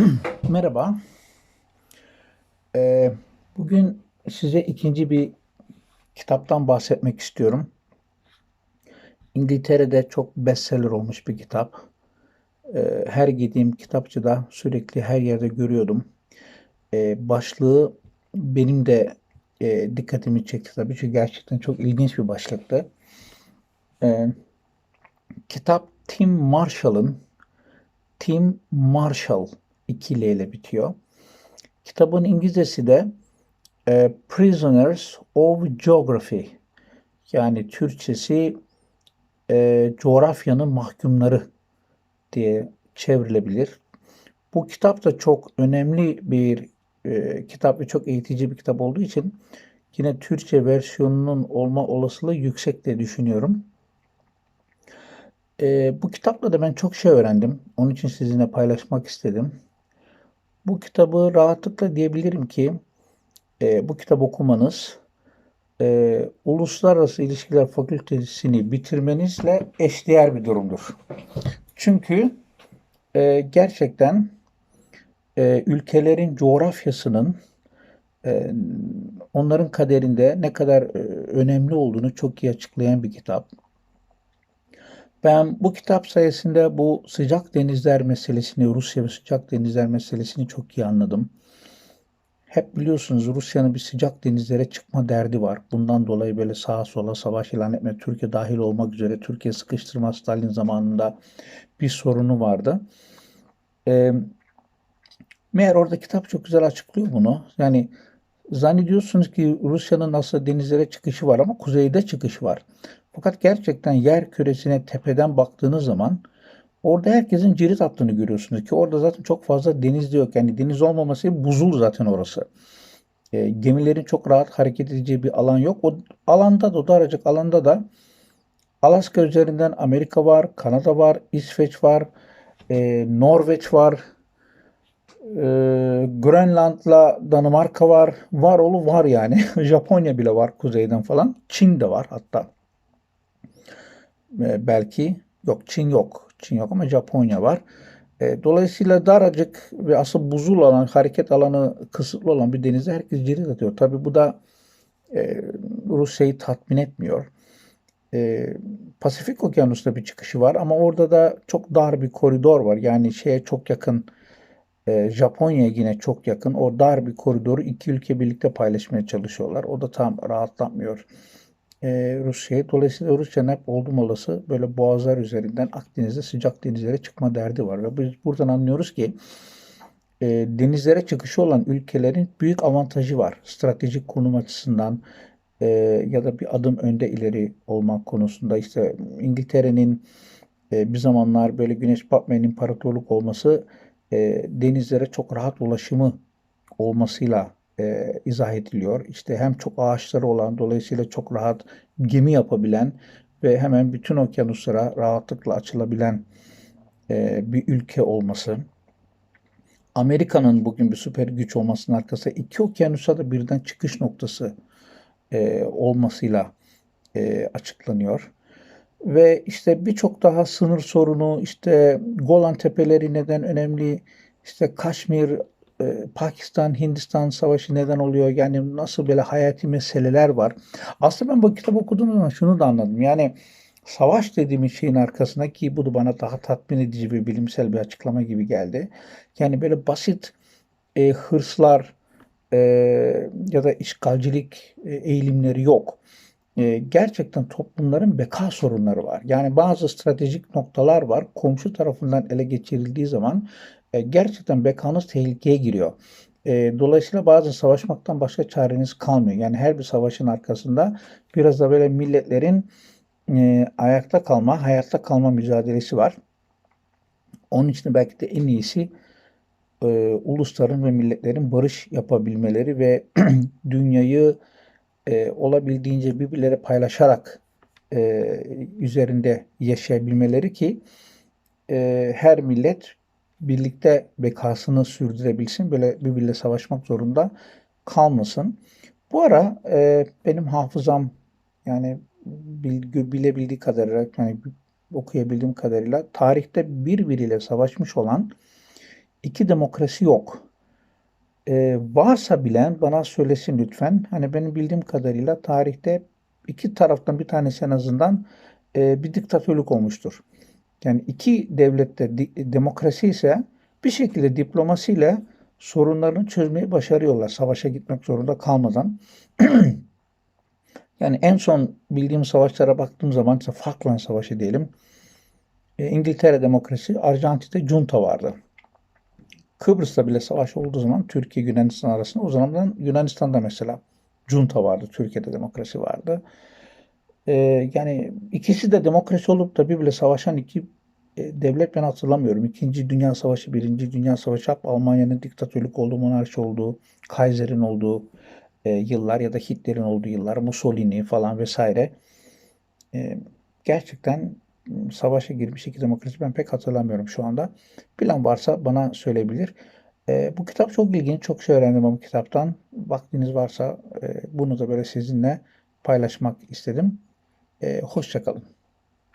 Merhaba. Ee, bugün size ikinci bir kitaptan bahsetmek istiyorum. İngiltere'de çok bestseller olmuş bir kitap. Ee, her gittiğim kitapçıda sürekli her yerde görüyordum. Ee, başlığı benim de e, dikkatimi çekti tabii çünkü gerçekten çok ilginç bir başlıktı. Ee, kitap Tim Marshall'ın Tim Marshall 2 L ile bitiyor. Kitabın İngilizcesi de e, Prisoners of Geography yani Türkçesi e, coğrafyanın mahkumları diye çevrilebilir. Bu kitap da çok önemli bir e, kitap ve çok eğitici bir kitap olduğu için yine Türkçe versiyonunun olma olasılığı yüksek diye düşünüyorum. E, bu kitapla da ben çok şey öğrendim. Onun için sizinle paylaşmak istedim. Bu kitabı rahatlıkla diyebilirim ki e, bu kitap okumanız e, Uluslararası İlişkiler Fakültesini bitirmenizle eşdeğer bir durumdur. Çünkü e, gerçekten e, ülkelerin coğrafyasının e, onların kaderinde ne kadar e, önemli olduğunu çok iyi açıklayan bir kitap. Ben bu kitap sayesinde bu sıcak denizler meselesini, Rusya ve sıcak denizler meselesini çok iyi anladım. Hep biliyorsunuz Rusya'nın bir sıcak denizlere çıkma derdi var. Bundan dolayı böyle sağa sola savaş ilan etme, Türkiye dahil olmak üzere Türkiye sıkıştırma Stalin zamanında bir sorunu vardı. Ee, meğer orada kitap çok güzel açıklıyor bunu. Yani zannediyorsunuz ki Rusya'nın nasıl denizlere çıkışı var ama kuzeyde çıkışı var. Fakat gerçekten yer küresine tepeden baktığınız zaman orada herkesin cirit attığını görüyorsunuz ki orada zaten çok fazla deniz de yok. Yani deniz olmaması buzul zaten orası. E, gemilerin çok rahat hareket edeceği bir alan yok. O alanda da o daracık alanda da Alaska üzerinden Amerika var, Kanada var, İsveç var, e, Norveç var, e, Grönland'la Danimarka var. Var olu var yani. Japonya bile var kuzeyden falan. Çin de var hatta. E, belki yok Çin yok. Çin yok ama Japonya var. E, dolayısıyla daracık ve asıl buzul alan, hareket alanı kısıtlı olan bir denizde herkes cirit atıyor. Tabi bu da e, Rusya'yı tatmin etmiyor. E, Pasifik Okyanusu'da bir çıkışı var ama orada da çok dar bir koridor var. Yani şeye çok yakın, e, Japonya'ya yine çok yakın. O dar bir koridoru iki ülke birlikte paylaşmaya çalışıyorlar. O da tam rahatlatmıyor e, Rusya'yı. Dolayısıyla Rusya'nın hep oldum olası böyle boğazlar üzerinden Akdeniz'de sıcak denizlere çıkma derdi var. Ve biz buradan anlıyoruz ki e, denizlere çıkışı olan ülkelerin büyük avantajı var. Stratejik konum açısından e, ya da bir adım önde ileri olmak konusunda. işte İngiltere'nin e, bir zamanlar böyle güneş batmayan imparatorluk olması e, denizlere çok rahat ulaşımı olmasıyla e, izah ediliyor. İşte hem çok ağaçları olan dolayısıyla çok rahat gemi yapabilen ve hemen bütün okyanuslara rahatlıkla açılabilen e, bir ülke olması. Amerika'nın bugün bir süper güç olmasının arkasında iki okyanusa da birden çıkış noktası e, olmasıyla e, açıklanıyor. Ve işte birçok daha sınır sorunu, işte Golan Tepeleri neden önemli, işte Kaşmir e, Pakistan-Hindistan savaşı neden oluyor? Yani nasıl böyle hayati meseleler var. Aslında ben bu kitabı okuduğum zaman şunu da anladım. Yani savaş dediğimiz şeyin arkasında ki bu da bana daha tatmin edici bir bilimsel bir açıklama gibi geldi. Yani böyle basit e, hırslar e, ya da işgalcilik e, eğilimleri yok. E, gerçekten toplumların beka sorunları var. Yani bazı stratejik noktalar var. Komşu tarafından ele geçirildiği zaman e, gerçekten bekanız tehlikeye giriyor. E, dolayısıyla bazı savaşmaktan başka çareniz kalmıyor. Yani her bir savaşın arkasında biraz da böyle milletlerin e, ayakta kalma, hayatta kalma mücadelesi var. Onun için belki de en iyisi ulusların ve milletlerin barış yapabilmeleri ve dünyayı e, olabildiğince birbirlere paylaşarak e, üzerinde yaşayabilmeleri ki e, her millet birlikte bekasını sürdürebilsin. Böyle birbiriyle savaşmak zorunda kalmasın. Bu ara e, benim hafızam yani bilgi, bilebildiği kadarıyla yani okuyabildiğim kadarıyla tarihte birbiriyle savaşmış olan iki demokrasi yok. Ee, varsa bilen bana söylesin lütfen. Hani benim bildiğim kadarıyla tarihte iki taraftan bir tanesi en azından e, bir diktatörlük olmuştur. Yani iki devlette di- demokrasi ise bir şekilde diplomasiyle sorunlarını çözmeyi başarıyorlar. Savaşa gitmek zorunda kalmadan. Yani en son bildiğim savaşlara baktığım zaman işte Falkland Savaşı diyelim. E, İngiltere demokrasi, Arjantin'de junta vardı. Kıbrıs'ta bile savaş olduğu zaman Türkiye Yunanistan arasında o zaman Yunanistan'da mesela junta vardı, Türkiye'de demokrasi vardı. E, yani ikisi de demokrasi olup da birbirle savaşan iki e, devlet ben hatırlamıyorum. İkinci Dünya Savaşı, Birinci Dünya Savaşı Almanya'nın diktatörlük olduğu, monarşi olduğu, Kaiser'in olduğu e, yıllar ya da Hitler'in olduğu yıllar, Mussolini falan vesaire. E, gerçekten savaşa girmiş iki demokrasi ben pek hatırlamıyorum şu anda. Bilen varsa bana söyleyebilir. E, bu kitap çok ilginç, çok şey öğrendim bu kitaptan. Vaktiniz varsa e, bunu da böyle sizinle paylaşmak istedim. E, hoşça kalın.